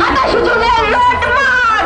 Ateş ucunu evlatlar!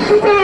是这。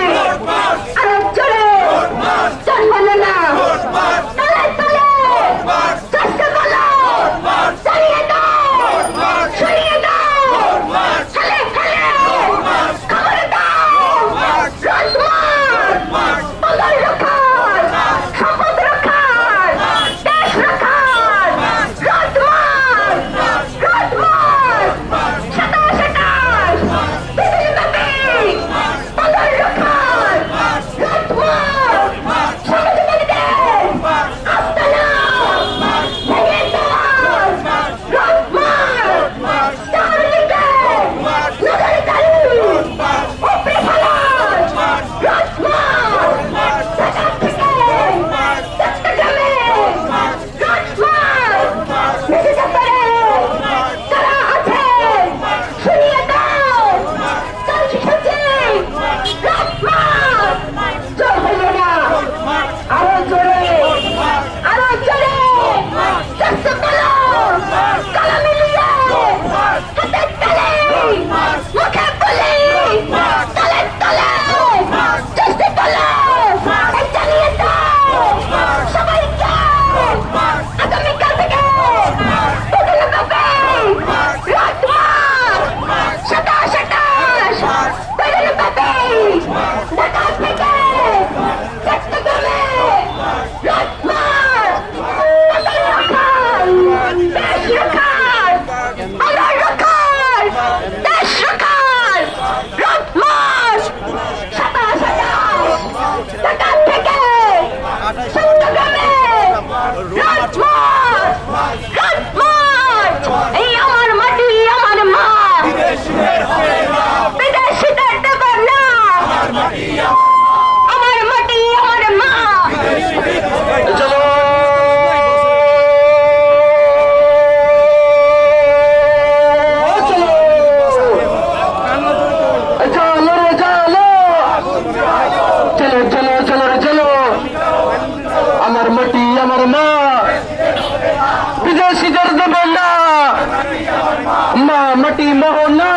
মাটি মোহনা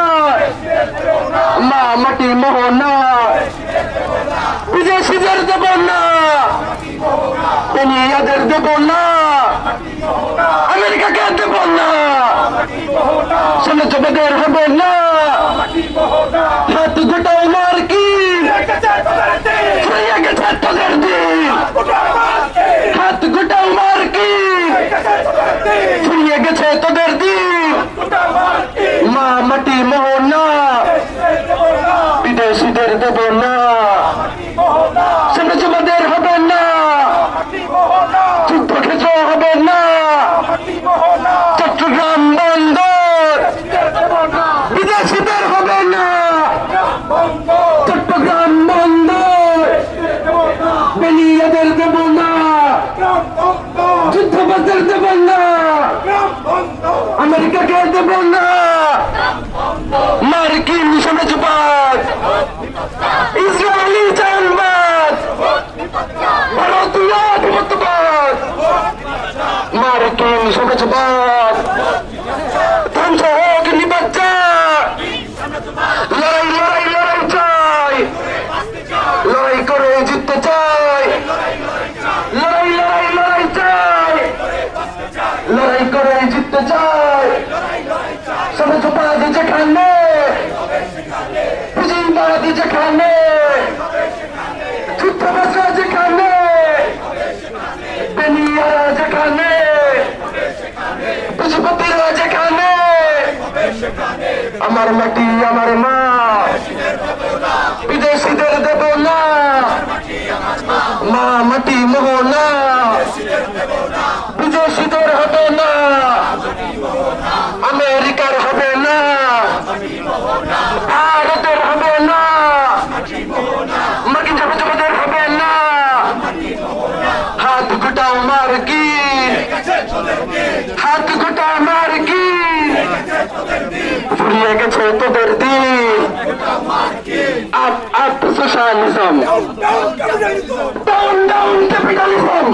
মা মাটি মোহনা বিদেশিদের দেব না দুনিয়াদের দেব না, আমেরিকাকে দেব না সমাজবাদের হবে না হাত গোটাও মার কি ছড়িয়ে গেছে তোদের দিন হাত গোটাও মার কি ছড়িয়ে গেছে তোদের দিন মা মাটি মোহনা বিদেশিদের দেব না সমাজবাদের হবে না যুদ্ধ হবে না চট্টগ্রাম বন্দর। বিদেশিদের হবে না চট্টগ্রাম বন্দর। বেনিয়াদের দেব না যুদ্ধবাদের দেব না আমেরিকাকে দেব না মার্কিন সমাজবাদ ইসরায়েলি জানবাদ ভারতীয় আধিপত্যবাদ মার্কিন সমাজবাদ আমার মাটি আমার ফুরিয়ে গেছে তোদের দিন up up socialism down down capitalism